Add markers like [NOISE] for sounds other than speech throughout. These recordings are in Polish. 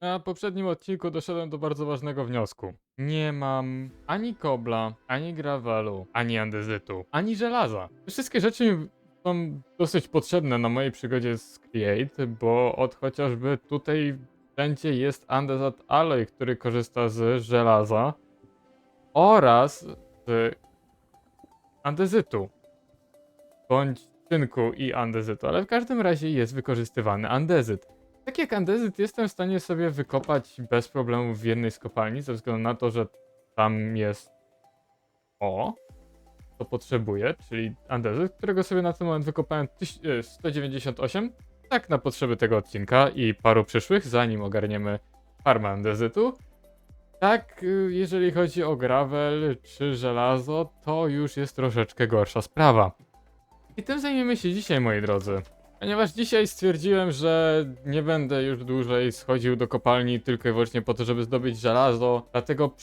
Na poprzednim odcinku doszedłem do bardzo ważnego wniosku. Nie mam ani kobla, ani gravelu, ani andezytu, ani żelaza. Te Wszystkie rzeczy są dosyć potrzebne na mojej przygodzie z Create, bo od chociażby tutaj wszędzie jest andezat alloy, który korzysta z żelaza oraz z andezytu bądź cynku i andezytu, ale w każdym razie jest wykorzystywany andezyt. Tak jak andezyt jestem w stanie sobie wykopać bez problemu w jednej z kopalni, ze względu na to, że tam jest o, to potrzebuję, czyli andezyt, którego sobie na ten moment wykopałem tyś- e, 198, tak na potrzeby tego odcinka i paru przyszłych, zanim ogarniemy farmę andezytu. Tak, y, jeżeli chodzi o gravel czy żelazo, to już jest troszeczkę gorsza sprawa. I tym zajmiemy się dzisiaj, moi drodzy. Ponieważ dzisiaj stwierdziłem, że nie będę już dłużej schodził do kopalni tylko i wyłącznie po to, żeby zdobyć żelazo, dlatego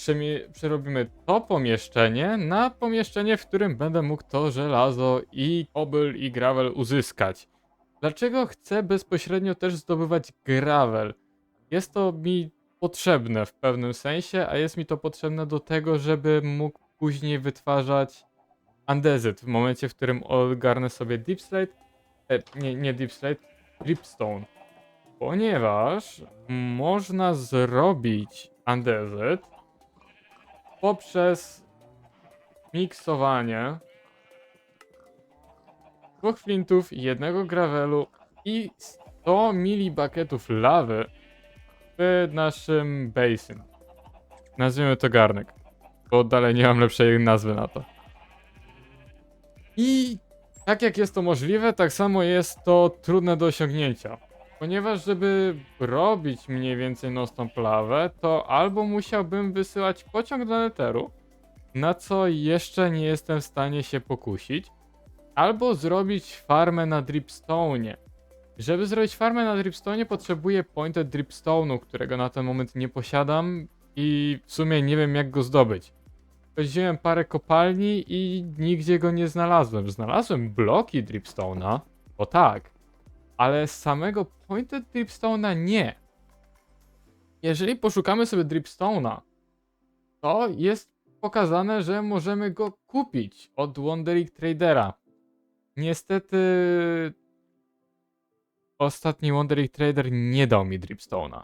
przerobimy to pomieszczenie na pomieszczenie, w którym będę mógł to żelazo i obyl i gravel uzyskać. Dlaczego chcę bezpośrednio też zdobywać gravel? Jest to mi potrzebne w pewnym sensie, a jest mi to potrzebne do tego, żeby mógł później wytwarzać andezyt w momencie, w którym ogarnę sobie deep slate, e, nie, nie deep slate, dripstone. Ponieważ można zrobić andezyt poprzez miksowanie dwóch flintów, jednego gravelu i 100 mili bucketów lawy w naszym basin. Nazwijmy to garnek, bo dalej nie mam lepszej nazwy na to. I tak jak jest to możliwe, tak samo jest to trudne do osiągnięcia. Ponieważ żeby robić mniej więcej nocną plawę, to albo musiałbym wysyłać pociąg do Netheru, na co jeszcze nie jestem w stanie się pokusić, albo zrobić farmę na Dripstone. Żeby zrobić farmę na Dripstone potrzebuję pointed Dripstone'u, którego na ten moment nie posiadam i w sumie nie wiem jak go zdobyć. Chodziłem parę kopalni i nigdzie go nie znalazłem. Znalazłem bloki Dripstone'a, o tak, ale samego Pointed Dripstone'a nie. Jeżeli poszukamy sobie Dripstone'a, to jest pokazane, że możemy go kupić od Wandering Tradera. Niestety ostatni Wandering Trader nie dał mi Dripstone'a.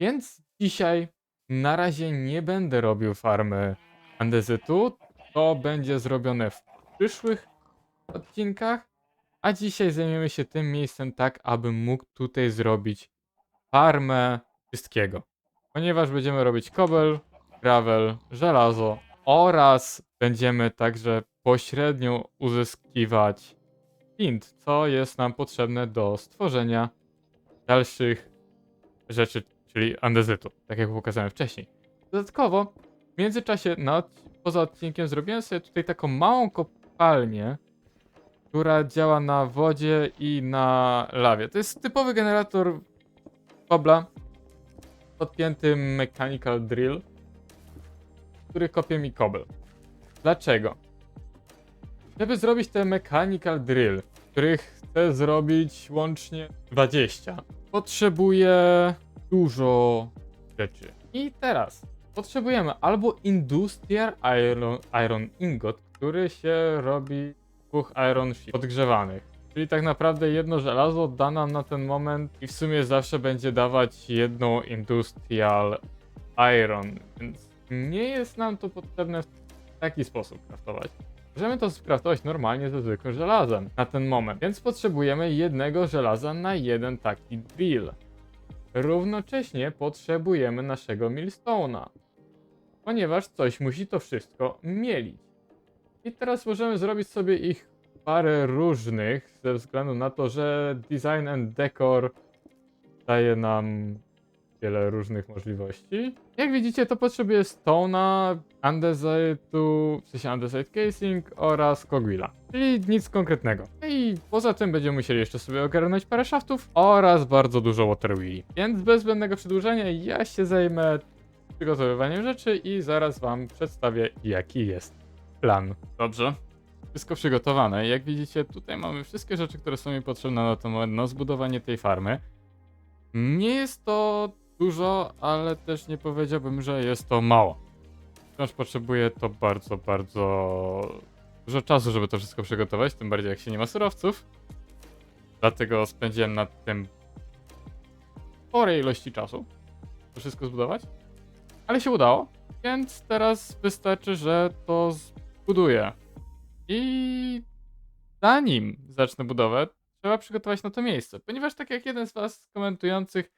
Więc dzisiaj na razie nie będę robił farmy andezytu. To będzie zrobione w przyszłych odcinkach. A dzisiaj zajmiemy się tym miejscem tak, abym mógł tutaj zrobić farmę wszystkiego. Ponieważ będziemy robić kobel, gravel, żelazo oraz będziemy także pośrednio uzyskiwać flint, co jest nam potrzebne do stworzenia dalszych rzeczy, czyli andezytu, tak jak pokazałem wcześniej. Dodatkowo, w międzyczasie, odc- poza odcinkiem, zrobiłem sobie tutaj taką małą kopalnię, która działa na wodzie i na lawie. To jest typowy generator kobla, podpięty mechanical drill, który kopie mi kobel. Dlaczego? Żeby zrobić ten mechanical drill, których chcę zrobić łącznie 20, potrzebuję dużo rzeczy. I teraz potrzebujemy albo Industrial Iron, iron Ingot, który się robi z dwóch Iron Sheet podgrzewanych. Czyli tak naprawdę jedno żelazo da nam na ten moment i w sumie zawsze będzie dawać jedno Industrial Iron, więc nie jest nam to potrzebne w taki sposób kraftować. Możemy to skraftować normalnie ze zwykłym żelazem na ten moment, więc potrzebujemy jednego żelaza na jeden taki drill. Równocześnie potrzebujemy naszego millstone'a, ponieważ coś musi to wszystko mielić. I teraz możemy zrobić sobie ich parę różnych, ze względu na to, że design and decor daje nam wiele różnych możliwości. Jak widzicie, to potrzebuje stone'a, andesite'u, w sensie andesite casing oraz cogwheela. Czyli nic konkretnego. No I poza tym będziemy musieli jeszcze sobie ogarnąć parę shaftów oraz bardzo dużo water wheeli. Więc bez zbędnego przedłużenia ja się zajmę przygotowywaniem rzeczy i zaraz wam przedstawię jaki jest plan. Dobrze. Wszystko przygotowane. Jak widzicie, tutaj mamy wszystkie rzeczy, które są mi potrzebne na moment na zbudowanie tej farmy. Nie jest to dużo, ale też nie powiedziałbym, że jest to mało. Wciąż potrzebuję to bardzo, bardzo dużo czasu, żeby to wszystko przygotować, tym bardziej jak się nie ma surowców. Dlatego spędziłem nad tym sporej ilości czasu, to wszystko zbudować. Ale się udało, więc teraz wystarczy, że to zbuduję. I zanim zacznę budowę, trzeba przygotować na to miejsce, ponieważ tak jak jeden z was komentujących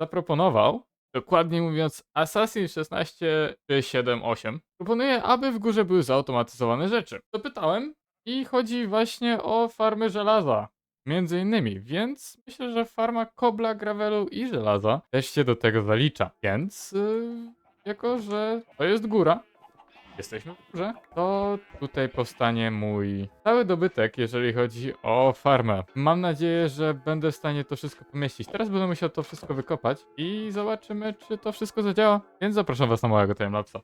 zaproponował, dokładnie mówiąc Assassin 16 czy 7, 8, proponuję, aby w górze były zautomatyzowane rzeczy. Dopytałem i chodzi właśnie o farmy żelaza. Między innymi, więc myślę, że farma kobla, gravelu i żelaza też się do tego zalicza. Więc, yy, jako że to jest góra, jesteśmy w górze, to tutaj powstanie mój cały dobytek, jeżeli chodzi o farmę. Mam nadzieję, że będę w stanie to wszystko pomieścić. Teraz będę musiał to wszystko wykopać i zobaczymy, czy to wszystko zadziała. Więc zapraszam was na małego timelapsa.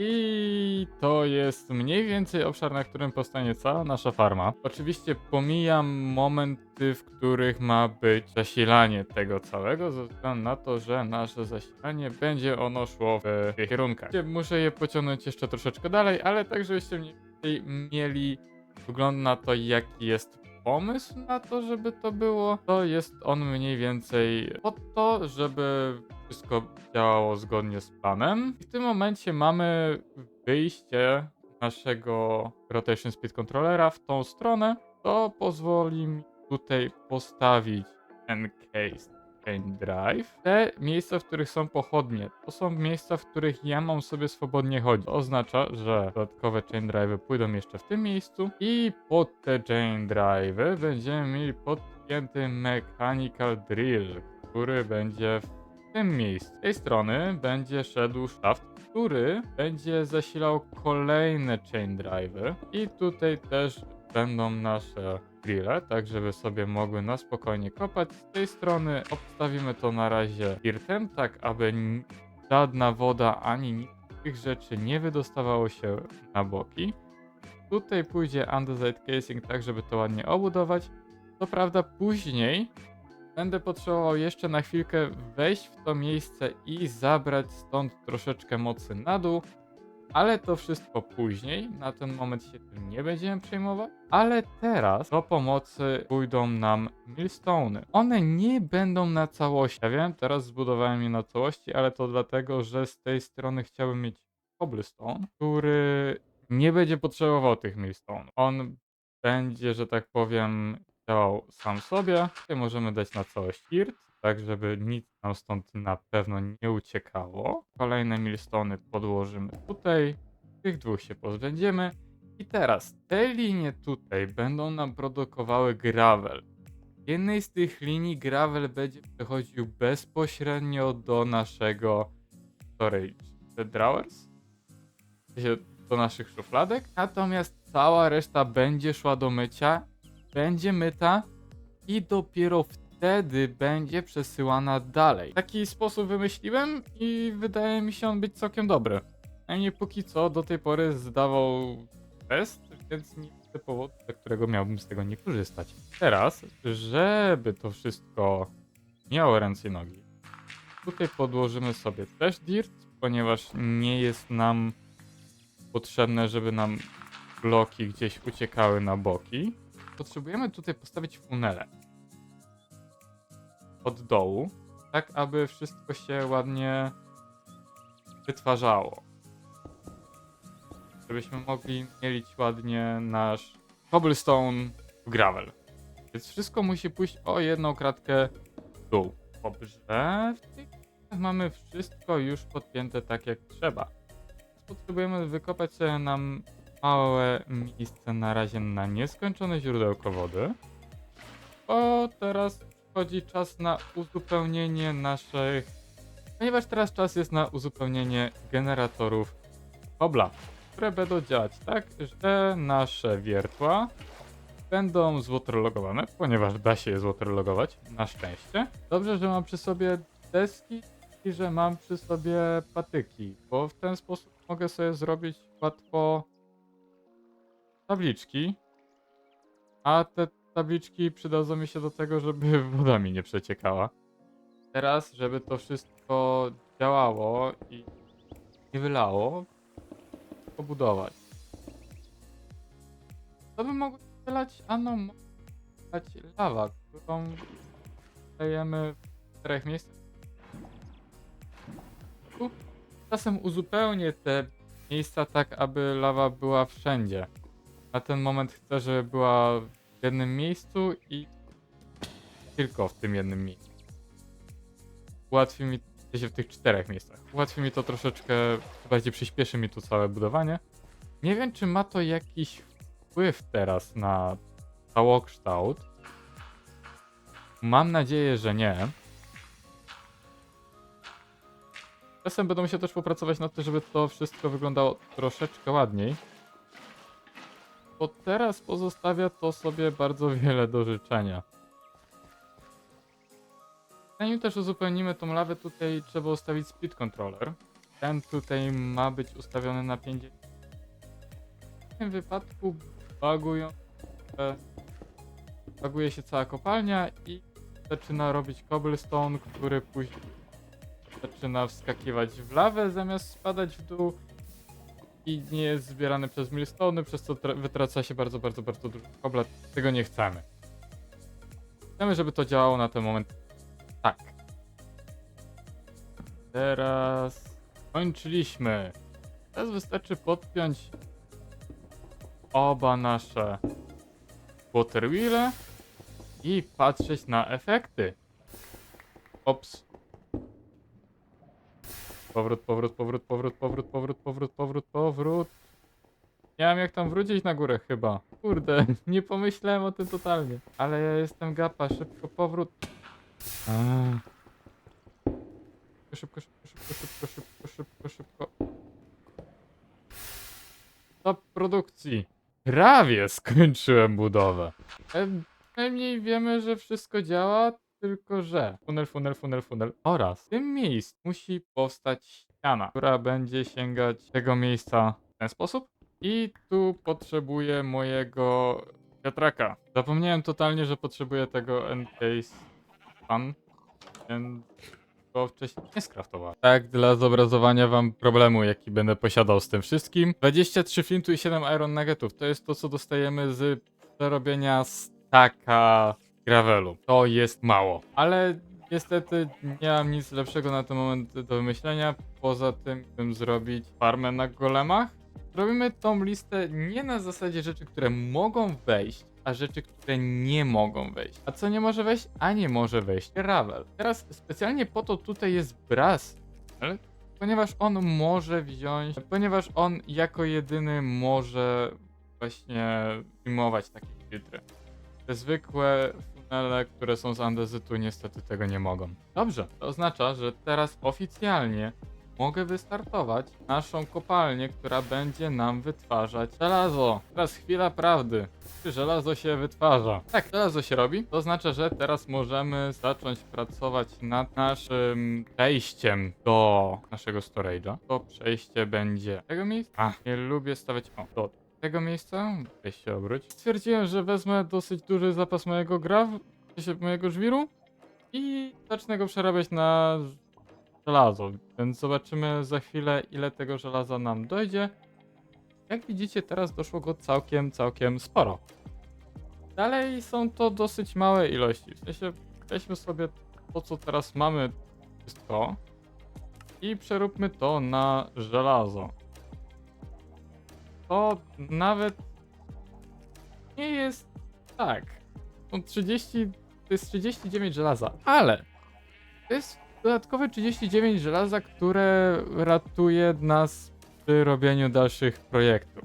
I to jest mniej więcej obszar, na którym powstanie cała nasza farma. Oczywiście pomijam momenty, w których ma być zasilanie tego całego, ze względu na to, że nasze zasilanie będzie ono szło w tych kierunkach. Muszę je pociągnąć jeszcze troszeczkę dalej, ale tak, żebyście mniej więcej mieli wygląd na to, jaki jest pomysł na to, żeby to było, to jest on mniej więcej po to, żeby wszystko działało zgodnie z planem. W tym momencie mamy wyjście naszego Rotation Speed Controllera w tą stronę, to pozwoli mi tutaj postawić Encased Chain Drive. Te miejsca, w których są pochodnie, to są miejsca, w których ja mam sobie swobodnie chodzić. To oznacza, że dodatkowe Chain Drive pójdą jeszcze w tym miejscu i pod te Chain Drive będziemy mieli podpięty Mechanical Drill, który będzie w tym miejscu. Z tej strony będzie szedł szaft, który będzie zasilał kolejne chain drive'y i tutaj też będą nasze grille, tak żeby sobie mogły na spokojnie kopać. Z tej strony obstawimy to na razie dirtem, tak aby żadna woda ani tych rzeczy nie wydostawało się na boki. Tutaj pójdzie andesite casing, tak żeby to ładnie obudować. Co prawda później będę potrzebował jeszcze na chwilkę wejść w to miejsce i zabrać stąd troszeczkę mocy na dół, ale to wszystko później. Na ten moment się tym nie będziemy przejmować. Ale teraz do pomocy pójdą nam millstone'y. One nie będą na całości. Ja wiem, teraz zbudowałem je na całości, ale to dlatego, że z tej strony chciałbym mieć cobblestone, który nie będzie potrzebował tych millstone. On będzie, że tak powiem, działał sam sobie. Tutaj możemy dać na całość irt, tak żeby nic nam stąd na pewno nie uciekało. Kolejne millstony podłożymy tutaj. Tych dwóch się pozbędziemy. I teraz te linie tutaj będą nam produkowały gravel. W jednej z tych linii gravel będzie przechodził bezpośrednio do naszego storage the drawers, do naszych szufladek, natomiast cała reszta będzie szła do mycia będzie myta i dopiero wtedy będzie przesyłana dalej. Taki sposób wymyśliłem i wydaje mi się on być całkiem dobry. Najmniej póki co do tej pory zdawał test, więc nie widzę powodu, dla którego miałbym z tego nie korzystać. Teraz, żeby to wszystko miało ręce i nogi, tutaj podłożymy sobie też dirt, ponieważ nie jest nam potrzebne, żeby nam bloki gdzieś uciekały na boki potrzebujemy tutaj postawić funele od dołu, tak aby wszystko się ładnie wytwarzało. Żebyśmy mogli mielić ładnie nasz cobblestone w gravel. Więc wszystko musi pójść o jedną kratkę w dół. Dobrze, w tych mamy wszystko już podpięte tak jak trzeba. Potrzebujemy wykopać sobie nam małe miejsce na razie na nieskończone źródełko wody. Bo teraz przychodzi czas na uzupełnienie naszych. Ponieważ teraz czas jest na uzupełnienie generatorów kobla, które będą działać tak, że nasze wiertła będą zwaterlogowane, ponieważ da się je zwaterlogować, na szczęście. Dobrze, że mam przy sobie deski, dzięki, że mam przy sobie patyki, bo w ten sposób mogę sobie zrobić łatwo tabliczki, a te tabliczki przydadzą mi się do tego, żeby [LAUGHS] woda mi nie przeciekała. Teraz, żeby to wszystko działało i nie wylało, pobudować. To by mogło wylać, ano, mogła wylać lawa, którą dajemy w czterech miejscach. Czasem uzupełnię te miejsca tak, aby lawa była wszędzie. Na ten moment chcę, żeby była w jednym miejscu i tylko w tym jednym miejscu. Ułatwi mi sensie w tych czterech miejscach. Ułatwi mi to troszeczkę, bardziej przyspieszy mi tu całe budowanie. Nie wiem, czy ma to jakiś wpływ teraz na całokształt. Mam nadzieję, że nie. Czasem będą się też popracować nad tym, żeby to wszystko wyglądało troszeczkę ładniej. Bo teraz pozostawia to sobie bardzo wiele do życzenia. Zanim też uzupełnimy tą lawę, tutaj trzeba ustawić speed controller. Ten tutaj ma być ustawiony na 50. W tym wypadku bagują, e, baguje się cała kopalnia i zaczyna robić cobblestone, który później zaczyna wskakiwać w lawę zamiast spadać w dół i nie jest zbierany przez millstone, przez co tra- wytraca się bardzo, bardzo, bardzo dużo kobla. Tego nie chcemy. Chcemy, żeby to działało na ten moment tak. Teraz kończyliśmy. Teraz wystarczy podpiąć oba nasze water wheele i patrzeć na efekty. Ops. Powrót, powrót, powrót, powrót, powrót, powrót, powrót, powrót, powrót. Wiem jak tam wrócić na górę chyba. Kurde, [LAUGHS] nie pomyślałem o tym totalnie. Ale ja jestem gapa, szybko powrót. Szybko, szybko, szybko, szybko, szybko, szybko, szybko. Stop produkcji. Prawie skończyłem budowę. E, Przynajmniej wiemy, że wszystko działa, tylko że funel, funel, funel, funel oraz w tym miejscu musi powstać ściana, która będzie sięgać tego miejsca w ten sposób. I tu potrzebuję mojego wiatraka. Zapomniałem totalnie, że potrzebuję tego encase fan, więc go wcześniej nie skraftowałem. Tak, dla zobrazowania wam problemu, jaki będę posiadał z tym wszystkim. 23 flintu i 7 iron nuggetów. To jest to, co dostajemy z przerobienia staka gravelu. To jest mało. Ale niestety nie mam nic lepszego na ten moment do wymyślenia. Poza tym, bym zrobić farmę na golemach. Robimy tą listę nie na zasadzie rzeczy, które mogą wejść, a rzeczy, które nie mogą wejść. A co nie może wejść? A nie może wejść gravel. Teraz specjalnie po to tutaj jest brass, ponieważ on może wziąć, ponieważ on jako jedyny może właśnie filmować takie filtry. Te zwykłe funele, które są z andezytu niestety tego nie mogą. Dobrze, to oznacza, że teraz oficjalnie mogę wystartować naszą kopalnię, która będzie nam wytwarzać żelazo. Teraz chwila prawdy. Czy żelazo się wytwarza? Tak, żelazo się robi. To oznacza, że teraz możemy zacząć pracować nad naszym przejściem do naszego storage'a. To przejście będzie tego miejsca. A, nie lubię stawiać. O, do tego miejsca. Weź się obróć. Stwierdziłem, że wezmę dosyć duży zapas mojego graw, mojego żwiru i zacznę go przerabiać na żelazo, więc zobaczymy za chwilę, ile tego żelaza nam dojdzie. Jak widzicie, teraz doszło go całkiem, całkiem sporo. Dalej są to dosyć małe ilości. W sensie, weźmy sobie to, co teraz mamy, wszystko i przeróbmy to na żelazo. To nawet nie jest tak. Są 30, to jest 39 żelaza, ale to jest dodatkowe 39 żelaza, które ratuje nas przy robieniu dalszych projektów.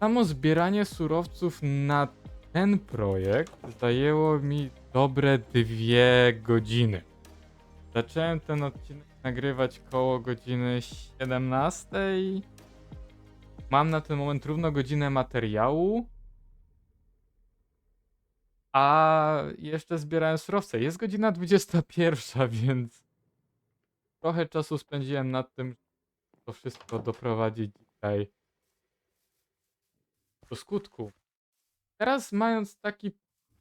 Samo zbieranie surowców na ten projekt zajęło mi dobre dwie godziny. Zacząłem ten odcinek nagrywać koło godziny 17. Mam na ten moment równo godzinę materiału. A jeszcze zbierałem surowce. Jest godzina 21, [LAUGHS] więc trochę czasu spędziłem nad tym, to wszystko doprowadzić dzisiaj do skutku. Teraz mając taki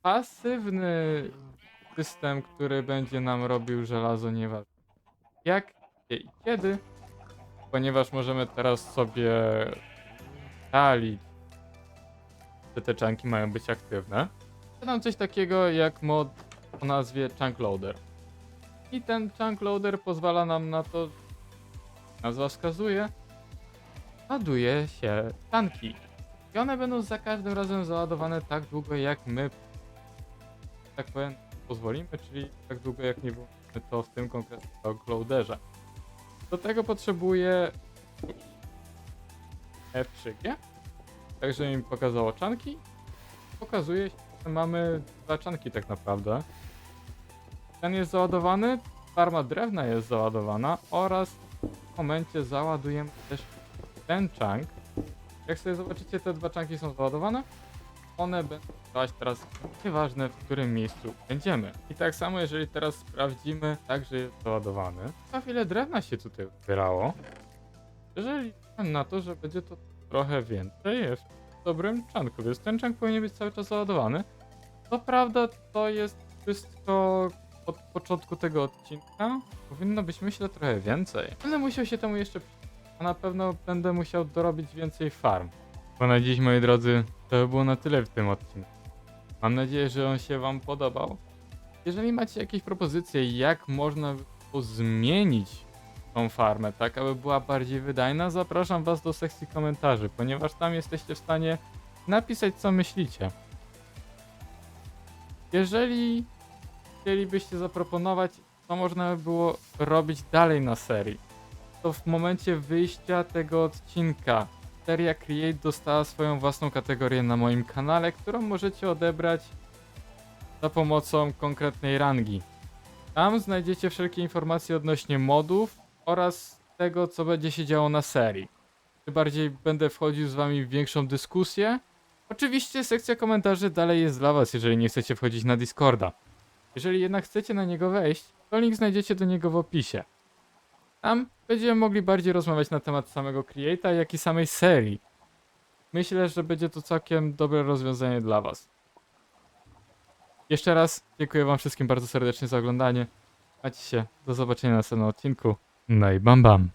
pasywny system, który będzie nam robił żelazo nieważne jak, gdzie i kiedy, ponieważ możemy teraz sobie ustalić, że te czanki mają być aktywne. Dodam coś takiego jak mod o nazwie Chunk Loader. I ten Chunk Loader pozwala nam na to, nazwa wskazuje, ładuje się tanki. I one będą za każdym razem załadowane tak długo, jak my, tak powiem, pozwolimy, czyli tak długo, jak nie włączymy to w tym konkretnym Loaderze. Do tego potrzebuję F3G, tak żeby mi pokazało czanki. Pokazuje się, że mamy dwa czanki tak naprawdę. Ten jest załadowany, farma drewna jest załadowana oraz w momencie załadujemy też ten czank. Jak sobie zobaczycie, te dwa czanki są załadowane. One będą działać teraz nieważne w którym miejscu będziemy. I tak samo jeżeli teraz sprawdzimy, także jest załadowany. Za chwilę drewna się tutaj zbierało. Jeżeli na to, że będzie to trochę więcej jest w dobrym czanku, więc ten czank powinien być cały czas załadowany. Co prawda to jest wszystko od początku tego odcinka. Powinno być myślę trochę więcej. Będę musiał się temu jeszcze a na pewno będę musiał dorobić więcej farm. Bo na dziś moi drodzy to by było na tyle w tym odcinku. Mam nadzieję, że on się wam podobał. Jeżeli macie jakieś propozycje jak można było zmienić tą farmę, tak aby była bardziej wydajna, zapraszam Was do sekcji komentarzy, ponieważ tam jesteście w stanie napisać co myślicie. Jeżeli chcielibyście zaproponować, co można by było robić dalej na serii, to w momencie wyjścia tego odcinka seria Create dostała swoją własną kategorię na moim kanale, którą możecie odebrać za pomocą konkretnej rangi. Tam znajdziecie wszelkie informacje odnośnie modów oraz tego, co będzie się działo na serii. Tym bardziej będę wchodził z wami w większą dyskusję. Oczywiście sekcja komentarzy dalej jest dla was, jeżeli nie chcecie wchodzić na Discorda. Jeżeli jednak chcecie na niego wejść, to link znajdziecie do niego w opisie. Tam będziemy mogli bardziej rozmawiać na temat samego Create'a, jak i samej serii. Myślę, że będzie to całkiem dobre rozwiązanie dla was. Jeszcze raz dziękuję wam wszystkim bardzo serdecznie za oglądanie. Macie się, do zobaczenia na następnym odcinku. No i bam bam.